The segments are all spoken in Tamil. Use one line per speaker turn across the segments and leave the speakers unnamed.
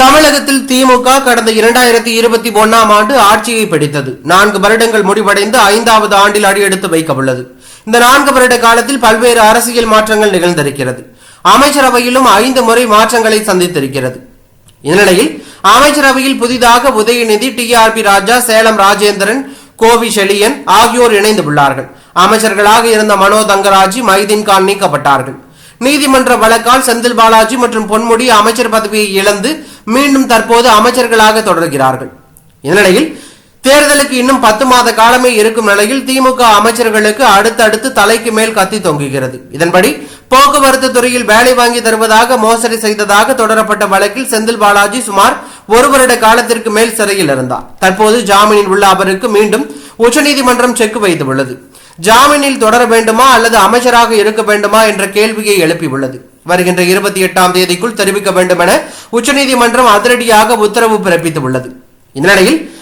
தமிழகத்தில் திமுக கடந்த இரண்டாயிரத்தி இருபத்தி ஒன்னாம் ஆண்டு ஆட்சியை பிடித்தது. நான்கு வருடங்கள் முடிவடைந்து ஐந்தாவது ஆண்டில் அடியெடுத்து வைக்கவுள்ளது இந்த நான்கு வருட காலத்தில் பல்வேறு அரசியல் மாற்றங்கள் நிகழ்ந்திருக்கிறது. அமைச்சரவையிலும் ஐந்து முறை மாற்றங்களை சந்தித்திருக்கிறது. இந்நிலையில் அமைச்சரவையில் புதிதாக உதயநிதி டிஆர்பி ராஜா சேலம் ராஜேந்திரன் கோவி செழியன் ஆகியோர் இணைந்து உள்ளார்கள் அமைச்சர்களாக இருந்த மனோ தங்கராஜி மைதீன் கான் நீக்கப்பட்டார்கள். நீதிமன்ற வழக்கால் செந்தில் பாலாஜி மற்றும் பொன்முடி அமைச்சர் பதவியை இழந்து மீண்டும் தற்போது அமைச்சர்களாக தொடர்கிறார்கள். இந்நிலையில் தேர்தலுக்கு இன்னும் பத்து மாத காலமே இருக்கும் நிலையில் திமுக அமைச்சர்களுக்கு அடுத்தடுத்து தலைக்கு மேல் கத்தி தொங்குகிறது. இதன்படி போக்குவரத்து துறையில் வேலை வாங்கி தருவதாக மோசடி செய்ததாக தொடரப்பட்ட வழக்கில் செந்தில் பாலாஜி சுமார் ஒரு வருட காலத்திற்கு மேல் சிறையில் இருந்தார். தற்போது ஜாமீனில் உள்ள அவருக்கு மீண்டும் உச்சநீதிமன்றம் செக் வைத்துள்ளது. ஜாமீனில் தொடர வேண்டுமா அல்லது அமைச்சராக இருக்க வேண்டுமா என்ற கேள்வியை எழுப்பியுள்ளது வருகின்ற இருபத்தி எட்டாம் தேதிக்குள் தெரிவிக்க வேண்டும் என உச்சநீதிமன்றம் அதிரடியாக உத்தரவு பிறப்பித்துள்ளது இந்நிலையில்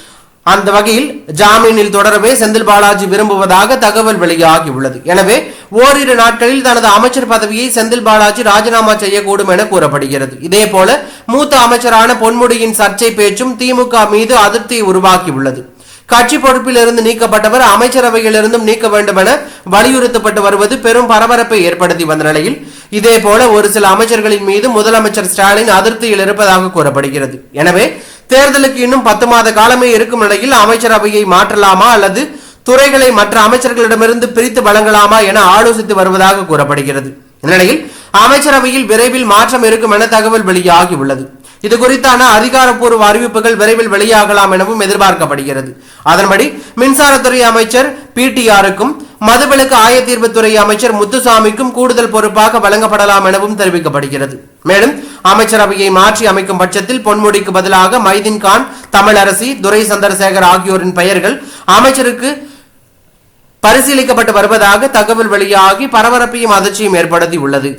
அந்த வகையில் ஜாமீனில் தொடரவே செந்தில் பாலாஜி விரும்புவதாக தகவல் வெளியாகியுள்ளது எனவே ஓரிரு நாட்களில் தனது அமைச்சர் பதவியை செந்தில் பாலாஜி ராஜினாமா செய்யக்கூடும் என கூறப்படுகிறது. இதேபோல மூத்த அமைச்சரான பொன்முடியின் சர்ச்சை பேச்சும் திமுக மீது அதிருப்தியை உருவாக்கியுள்ளது கட்சி பொறுப்பிலிருந்து நீக்கப்பட்டவர் அமைச்சரவையில் இருந்தும் நீக்க வேண்டும் என வலியுறுத்தப்பட்டு வருவது பெரும் பரபரப்பை ஏற்படுத்தி வந்த நிலையில் இதேபோல ஒரு சில அமைச்சர்களின் மீது முதலமைச்சர் ஸ்டாலின் அதிருப்தியில் இருப்பதாக கூறப்படுகிறது. எனவே தேர்தலுக்கு இன்னும் பத்து மாத காலமே இருக்கும் நிலையில் அமைச்சரவையை மாற்றலாமா அல்லது துறைகளை மற்ற அமைச்சர்களிடமிருந்து பிரித்து வழங்கலாமா என ஆலோசித்து வருவதாக கூறப்படுகிறது. இந்நிலையில் அமைச்சரவையில் விரைவில் மாற்றம் இருக்கும் என தகவல் வெளியாகியுள்ளது இது குறித்தான அதிகாரப்பூர்வ அறிவிப்புகள் விரைவில் வெளியாகலாம் எனவும் எதிர்பார்க்கப்படுகிறது. அதன்படி மின்சாரத்துறை அமைச்சர் பிடிஆருக்கும் மதுவிலக்கு ஆயத்தீர்வுத்துறை அமைச்சர் முத்துசாமிக்கும் கூடுதல் பொறுப்பாக வழங்கப்படலாம் எனவும் தெரிவிக்கப்படுகிறது. மேலும் அமைச்சரவையை மாற்றி அமைக்கும் பட்சத்தில் பொன்முடிக்கு பதிலாக மைதீன்கான் தமிழரசி துரை சந்திரசேகர் ஆகியோரின் பெயர்கள் அமைச்சருக்கு பரிசீலிக்கப்பட்டு வருவதாக தகவல் வெளியாகி பரபரப்பையும் அதிர்ச்சியும் ஏற்படுத்தி உள்ளது